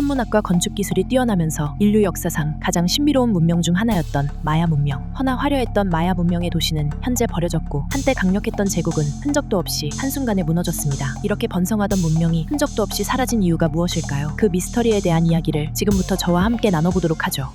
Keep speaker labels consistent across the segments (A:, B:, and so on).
A: 천문학과 건축 기술이 뛰어나면서 인류 역사상 가장 신비로운 문명 중 하나였던 마야 문명. 허나 화려했던 마야 문명의 도시는 현재 버려졌고 한때 강력했던 제국은 흔적도 없이 한순간에 무너졌습니다. 이렇게 번성하던 문명이 흔적도 없이 사라진 이유가 무엇일까요? 그 미스터리에 대한 이야기를 지금부터 저와 함께 나눠보도록 하죠.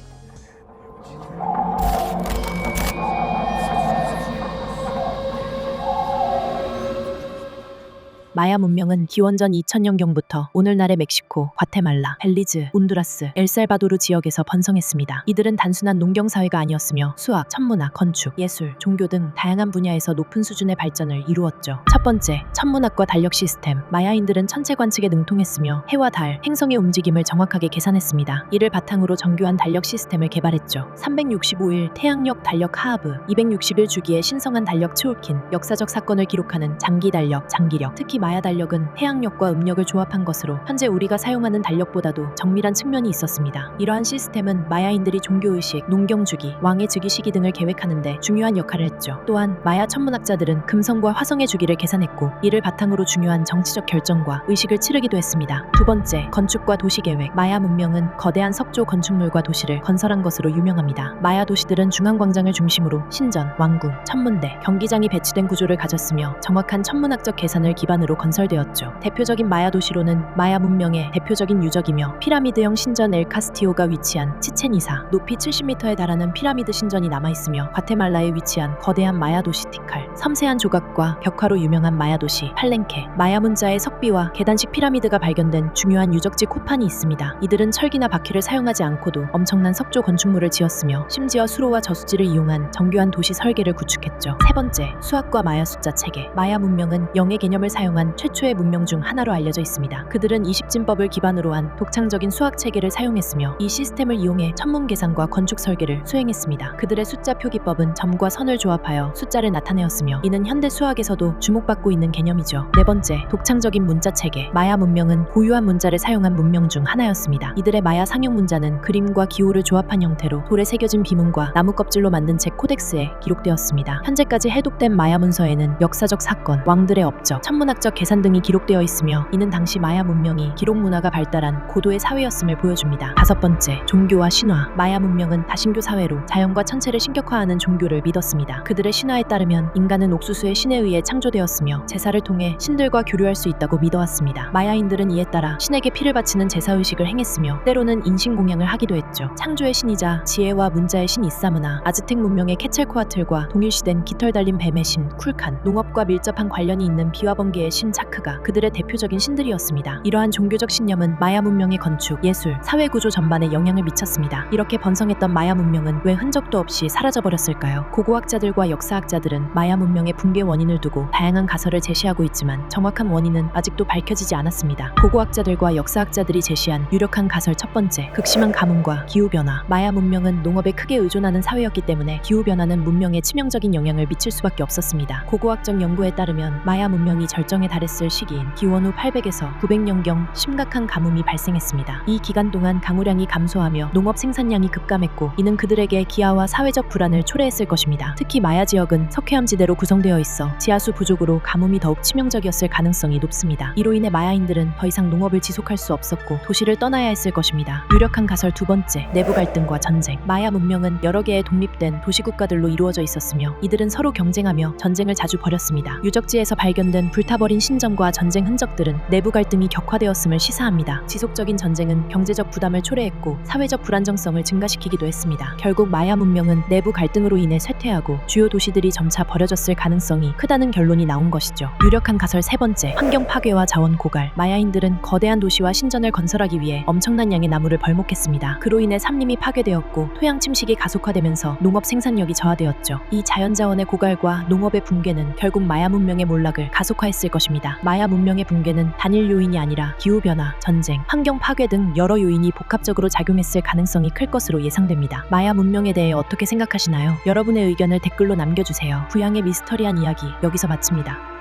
A: 마야 문명은 기원전 2000년경부터 오늘날의 멕시코, 과테말라, 벨리즈, 온두라스, 엘살바도르 지역에서 번성했습니다. 이들은 단순한 농경 사회가 아니었으며 수학, 천문학, 건축, 예술, 종교 등 다양한 분야에서 높은 수준의 발전을 이루었죠. 첫 번째, 천문학과 달력 시스템. 마야인들은 천체 관측에 능통했으며 해와 달, 행성의 움직임을 정확하게 계산했습니다. 이를 바탕으로 정교한 달력 시스템을 개발했죠. 365일 태양력 달력 하하브, 260일 주기의 신성한 달력 츠올킨, 역사적 사건을 기록하는 장기 달력, 장기력, 특히 마야 달력은 태양력과 음력을 조합한 것으로 현재 우리가 사용하는 달력보다도 정밀한 측면이 있었습니다. 이러한 시스템은 마야인들이 종교의식, 농경주기, 왕의 즉위 시기 등을 계획하는데 중요한 역할을 했죠. 또한 마야 천문학자들은 금성과 화성의 주기를 계산했고 이를 바탕으로 중요한 정치적 결정과 의식을 치르기도 했습니다. 두 번째, 건축과 도시 계획. 마야 문명은 거대한 석조 건축물과 도시를 건설한 것으로 유명합니다. 마야 도시들은 중앙광장을 중심으로 신전, 왕궁, 천문대, 경기장이 배치된 구조를 가졌으며 정확한 천문학적 계산을 기반으로 건설되었죠. 대표적인 마야 도시로는 마야 문명의 대표적인 유적이며 피라미드형 신전 엘 카스티오가 위치한 치첸이사, 높이 70m에 달하는 피라미드 신전이 남아 있으며 과테말라에 위치한 거대한 마야 도시 티칼, 섬세한 조각과 벽화로 유명한 마야 도시 팔렌케, 마야 문자의 석비와 계단식 피라미드가 발견된 중요한 유적지 코판이 있습니다. 이들은 철기나 바퀴를 사용하지 않고도 엄청난 석조 건축물을 지었으며 심지어 수로와 저수지를 이용한 정교한 도시 설계를 구축했죠. 세 번째, 수학과 마야 숫자 체계. 마야 문명은 영의 개념을 사용한 최초의 문명 중 하나로 알려져 있습니다. 그들은 20진법을 기반으로 한 독창적인 수학 체계를 사용했으며 이 시스템을 이용해 천문 계산과 건축 설계를 수행했습니다. 그들의 숫자 표기법은 점과 선을 조합하여 숫자를 나타내었으며 이는 현대 수학에서도 주목받고 있는 개념이죠. 네 번째, 독창적인 문자 체계. 마야 문명은 고유한 문자를 사용한 문명 중 하나였습니다. 이들의 마야 상용 문자는 그림과 기호를 조합한 형태로 돌에 새겨진 비문과 나무 껍질로 만든 제 코덱스에 기록되었습니다. 현재까지 해독된 마야 문서에는 역사적 사건, 왕들의 업적, 천문학적 계산 등이 기록되어 있으며 이는 당시 마야 문명이 기록 문화가 발달한 고도의 사회였음을 보여줍니다. 다섯 번째, 종교와 신화. 마야 문명은 다신교 사회로 자연과 천체를 신격화하는 종교를 믿었습니다. 그들의 신화에 따르면 인간은 옥수수의 신에 의해 창조되었으며 제사를 통해 신들과 교류할 수 있다고 믿어왔습니다. 마야인들은 이에 따라 신에게 피를 바치는 제사 의식을 행했으며 때로는 인신 공양을 하기도 했죠. 창조의 신이자 지혜와 문자의 신 이사무나 아즈텍 문명의 케첼코아틀과 동일시된 깃털 달린 뱀의 신 쿨칸, 농업과 밀접한 관련이 있는 비와 번개의 신 차크가 그들의 대표적인 신들이었습니다. 이러한 종교적 신념은 마야 문명의 건축, 예술, 사회 구조 전반에 영향을 미쳤습니다. 이렇게 번성했던 마야 문명은 왜 흔적도 없이 사라져버렸을까요? 고고학자들과 역사학자들은 마야 문명의 붕괴 원인을 두고 다양한 가설을 제시하고 있지만 정확한 원인은 아직도 밝혀지지 않았습니다. 고고학자들과 역사학자들이 제시한 유력한 가설 첫 번째, 극심한 가뭄과 기후 변화. 마야 문명은 농업에 크게 의존하는 사회였기 때문에 기후 변화는 문명에 치명적인 영향을 미칠 수밖에 없었습니다. 고고학적 연구에 따르면 마야 문명이 절정에 달했을 시기인 기원 후 800에서 900년경 심각한 가뭄이 발생했습니다. 이 기간 동안 강우량이 감소하며 농업 생산량이 급감했고 이는 그들에게 기아와 사회적 불안을 초래했을 것입니다. 특히 마야 지역은 석회암 지대로 구성되어 있어 지하수 부족으로 가뭄이 더욱 치명적이었을 가능성이 높습니다. 이로 인해 마야인들은 더 이상 농업을 지속할 수 없었고 도시를 떠나야 했을 것입니다. 유력한 가설 두 번째, 내부 갈등과 전쟁. 마야 문명은 여러 개의 독립된 도시 국가들로 이루어져 있었으며 이들은 서로 경쟁하며 전쟁을 자주 벌였습니다. 유적지에서 발견된 불타버린 신전과 전쟁 흔적들은 내부 갈등이 격화되었음을 시사합니다. 지속적인 전쟁은 경제적 부담을 초래했고 사회적 불안정성을 증가시키기도 했습니다. 결국 마야 문명은 내부 갈등으로 인해 쇠퇴하고 주요 도시들이 점차 버려졌을 가능성이 크다는 결론이 나온 것이죠. 유력한 가설 세 번째, 환경 파괴와 자원 고갈. 마야인들은 거대한 도시와 신전을 건설하기 위해 엄청난 양의 나무를 벌목했습니다. 그로 인해 산림이 파괴되었고 토양 침식이 가속화되면서 농업 생산력이 저하되었죠. 이 자연 자원의 고갈과 농업의 붕괴는 결국 마야 문명의 몰락을 가속화했을 것입니다. 마야 문명의 붕괴는 단일 요인이 아니라 기후 변화, 전쟁, 환경 파괴 등 여러 요인이 복합적으로 작용했을 가능성이 클 것으로 예상됩니다. 마야 문명에 대해 어떻게 생각하시나요? 여러분의 의견을 댓글로 남겨주세요. 부양의 미스터리한 이야기 여기서 마칩니다.